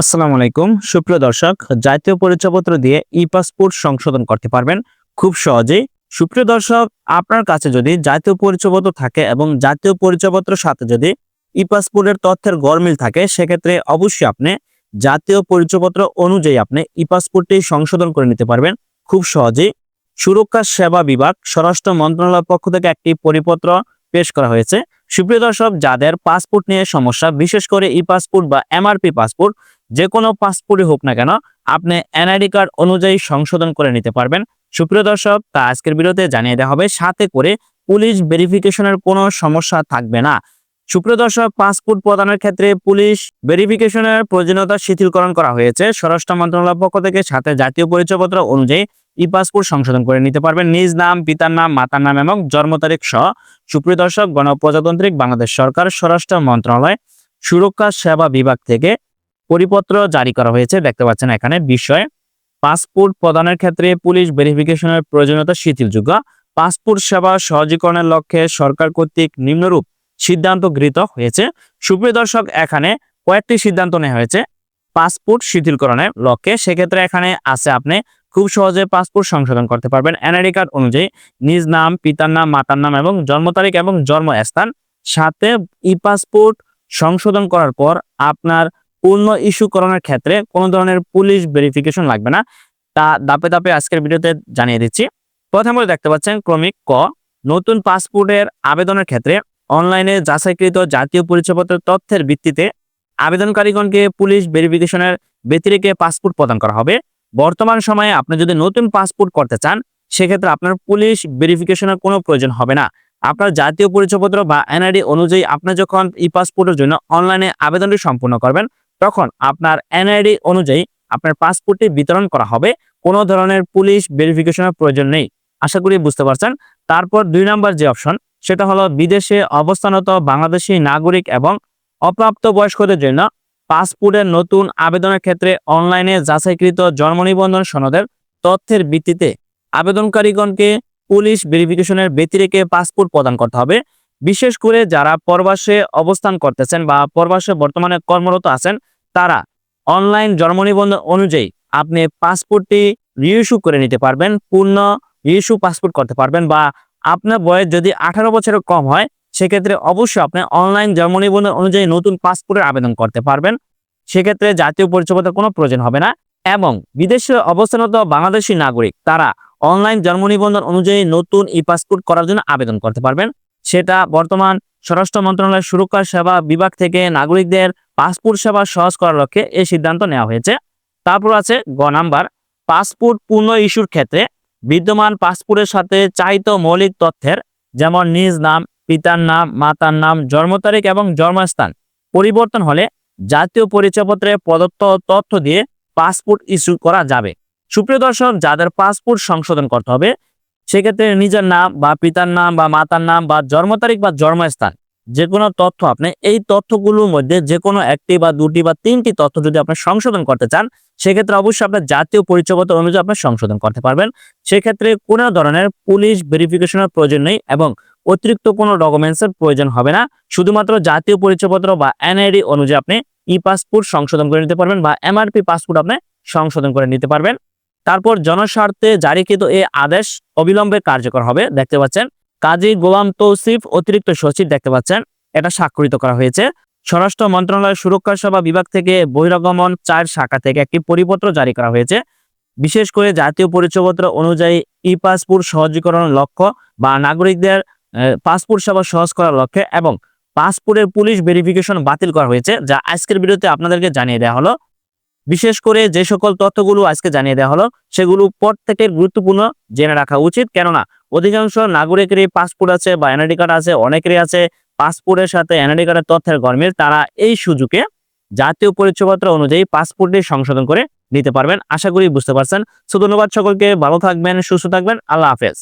আসসালামু আলাইকুম। সুপ্রিয় দর্শক, জাতীয় পরিচয়পত্র দিয়ে ই পাসপোর্ট সংশোধন করতে পারবেন খুব সহজেই। সুপ্রিয় দর্শক, আপনার কাছে যদি জাতীয় পরিচয়পত্র থাকে এবং জাতীয় পরিচয়পত্রের সাথে যদি ই পাসপোর্টের তথ্যের গরমিল থাকে, সেক্ষেত্রে অবশ্যই আপনি জাতীয় পরিচয়পত্র অনুযায়ী আপনি ই পাসপোর্টটি সংশোধন করে নিতে পারবেন খুব সহজেই। সুরক্ষা সেবা বিভাগ, স্বরাষ্ট্র মন্ত্রণালয়ের পক্ষ থেকে একটি পরিপত্র পেশ করা হয়েছে। সুপ্রিয় দর্শক, যাদের পাসপোর্ট নিয়ে সমস্যা, বিশেষ করে ই পাসপোর্ট বা এমআরপি পাসপোর্ট যে কোনো পাসপোর্টই হোক না কেন, আপনি এনআইডি কার্ড অনুযায়ী সংশোধন করে নিতে পারবেন। সুপ্রিয় দর্শক, তা আজকের ভিডিওতে জানিয়ে দেওয়া হবে, সাথে করে পুলিশ ভেরিফিকেশনের কোনো সমস্যা থাকবে না। সুপ্রিয় দর্শক, পাসপোর্ট প্রদানের ক্ষেত্রে পুলিশ ভেরিফিকেশনের প্রয়োজনীয়তা শিথিলকরণ করা হয়েছে। স্বরাষ্ট্র মন্ত্রণালয়ের পক্ষ থেকে সাথে জাতীয় পরিচয়পত্র অনুযায়ী ই পাসপোর্ট সংশোধন করে নিতে পারবেন। নিজ নাম, পিতার নাম, মাতার নাম এবং জন্ম তারিখ সহ। সুপ্রিয় দর্শক, গণপ্রজাতান্ত্রিক বাংলাদেশ সরকার, স্বরাষ্ট্র মন্ত্রণালয়, সুরক্ষা সেবা বিভাগ থেকে পরিপত্র জারি করা হয়েছে। দেখতে পাচ্ছেন এখানে বিষয়, পাসপোর্ট প্রদানের ক্ষেত্রে পুলিশ ভেরিফিকেশনের প্রয়োজনীয়তা শিথিলযোগ্য। পাসপোর্ট সেবা সহজীকরণের লক্ষ্যে সরকার কর্তৃক নিম্নরূপ সিদ্ধান্ত গৃহীত হয়েছে। সুপ্রিয় দর্শক, এখানে কয়েকটি সিদ্ধান্ত নেওয়া হয়েছে পাসপোর্ট শিথিলকরণের লক্ষ্যে। সেক্ষেত্রে এখানে আছে আপনি খুব সহজে পাসপোর্ট সংশোধন করতে পারবেন। এনআইডি কার্ড অনুযায়ী নিজ নাম, পিতার নাম, মাতার নাম এবং জন্ম তারিখ এবং জন্মস্থান। সাথে ই পাসপোর্ট সংশোধন করার পর আপনার পূর্ণ ইস্যু করানোর ক্ষেত্রে কোনো ধরনের পুলিশ ভেরিফিকেশন লাগবে না। তা দাপে দাপে আজকের ভিডিওতে জানিয়ে দিচ্ছি। প্রথমে দেখতে পাচ্ছেন, ক্রমিক ক, নতুন পাসপোর্টের আবেদনের ক্ষেত্রে অনলাইনে যাচাইকৃত জাতীয় পরিচয়পত্রের তথ্যের ভিত্তিতে আবেদনকারীগণকে পুলিশ ভেরিফিকেশনের ব্যতিরেকে পাসপোর্ট প্রদান করা হবে। বর্তমান সময়ে আপনি যদি নতুন পাসপোর্ট করতে চান, সেক্ষেত্রে আপনার পুলিশ ভেরিফিকেশনের কোনো প্রয়োজন হবে না। আপনার জাতীয় পরিচয়পত্র বা এনআইডি অনুযায়ী আপনি যখন ই পাসপোর্টের জন্য অনলাইনে আবেদনটি সম্পূর্ণ করবেন তখন আপনার এনআইডি অনুযায়ী আপনার পাসপোর্টটি বিতরণ করা হবে। কোনো ধরনের পুলিশ ভেরিফিকেশনের প্রয়োজন নেই। আশা করি বুঝতে পারছেন। তারপর দুই নম্বর যে অপশন সেটা হলো বিদেশে অবস্থানত বাংলাদেশি নাগরিক এবং অপ্রাপ্ত বয়স্কদের জন্য পাসপোর্টের নতুন আবেদনের ক্ষেত্রে অনলাইনে যাচাইকৃত জন্ম নিবন্ধন সনদের তথ্যের ভিত্তিতে আবেদনকারীগণকে পুলিশ ভেরিফিকেশনের ব্যতিরেকে পাসপোর্ট প্রদান করতে হবে। বিশেষ করে যারা প্রবাসে অবস্থান করতেছেন বা প্রবাসে বর্তমানে কর্মরত আছেন তারা অনলাইন জন্ম নিবন্ধন অনুযায়ী আপনি পাসপোর্টটি রিইস্যু করে নিতে পারবেন, পূর্ণ রিইস্যু পাসপোর্ট করতে পারবেন বা আপনার বয়স যদি আঠারো বছরের কম হয়, সেক্ষেত্রে অবশ্যই আপনি অনলাইন জন্ম নিবন্ধন অনুযায়ী নতুন পাসপোর্টের আবেদন করতে পারবেন। সেক্ষেত্রে জাতীয় পরিচয়পত্রের কোনো প্রয়োজন হবে না এবং বিদেশে অবস্থানত বাংলাদেশি নাগরিক, তারা অনলাইন জন্ম নিবন্ধন অনুযায়ী নতুন ই পাসপোর্ট করার জন্য আবেদন করতে পারবেন। সেটা বর্তমান স্বরাষ্ট্র মন্ত্রণালয়ের সুরক্ষা সেবা বিভাগ থেকে নাগরিকদের পাসপোর্ট সেবা সহজ করার লক্ষ্যে এই সিদ্ধান্ত নেওয়া হয়েছে। তারপর আছে গ নাম্বার, পাসপোর্ট পূর্ণ ইস্যুর ক্ষেত্রে বিদ্যমান পাসপোর্টের সাথে চাহিত মৌলিক তথ্যের যেমন নিজ নাম, পিতার নাম, মাতার নাম, জন্ম তারিখ এবং জন্মস্থান পরিবর্তন হলে জাতীয় পরিচয়পত্রে প্রদত্ত তথ্য দিয়ে পাসপোর্ট ইস্যু করা যাবে। সুপ্রিয় দর্শক, যাদের পাসপোর্ট সংশোধন করতে হবে সেক্ষেত্রে নিজের নাম বা পিতার নাম বা মাতার নাম বা জন্ম তারিখ বা জন্মস্থান যে কোনো তথ্য আপনি এই তথ্যগুলোর মধ্যে যে কোনো একটি বা দুটি বা তিনটি তথ্য যদি আপনি সংশোধন করতে চান, সেক্ষেত্রে অবশ্যই আপনার জাতীয় পরিচয়পত্র অনুযায়ী আপনি সংশোধন করতে পারবেন। সেক্ষেত্রে কোনো ধরনের পুলিশ ভেরিফিকেশনের প্রয়োজন নেই এবং অতিরিক্ত কোনো ডকুমেন্টসের প্রয়োজন হবে না। শুধুমাত্র জাতীয় পরিচয়পত্র বা এনআইডি অনুযায়ী আপনি ই পাসপোর্ট সংশোধন করে নিতে পারবেন বা এমআরপি পাসপোর্ট আপনি সংশোধন করে নিতে পারবেন। তারপর জনস্বার্থে জারিকৃত এই আদেশ অবিলম্বে কার্যকর হবে। দেখতে পাচ্ছেন, কাজী গোলাম তৌসিফ অতিরিক্ত সচিব দেখতে পাচ্ছেন, এটা স্বাক্ষরিত করা হয়েছে। স্বরাষ্ট্র মন্ত্রণালয়ের সুরক্ষা সভা বিভাগ থেকে বহিরাগমন চার শাখা থেকে একটি পরিপত্র জারি করা হয়েছে। বিশেষ করে জাতীয় পরিচয়পত্র অনুযায়ী ই পাসপোর্ট সহজীকরণ লক্ষ্য বা নাগরিকদের পাসপোর্ট সেবা সহজ করার লক্ষ্যে এবং পাসপোর্টের পুলিশ ভেরিফিকেশন বাতিল করা হয়েছে, যা আজকের ভিডিওতে আপনাদেরকে জানিয়ে দেওয়া হলো। বিশেষ করে যে সকল তথ্যগুলো আজকে জানিয়ে দেওয়া হলো, সেগুলো প্রত্যেকের গুরুত্বপূর্ণ জেনে রাখা উচিত। কেননা, অধিকাংশ নাগরিকেরই পাসপোর্ট আছে বা এনআইডি কার্ড আছে, অনেকেরই আছে পাসপোর্টের সাথে এনআইডি কার্ডের তথ্যের গরমিল। তারা এই সুযোগে জাতীয় পরিচয়পত্র অনুযায়ী পাসপোর্টটি সংশোধন করে নিতে পারবেন। আশা করি বুঝতে পারছেন। সো, ধন্যবাদ সকলকে। ভালো থাকবেন, সুস্থ থাকবেন। আল্লাহ হাফেজ।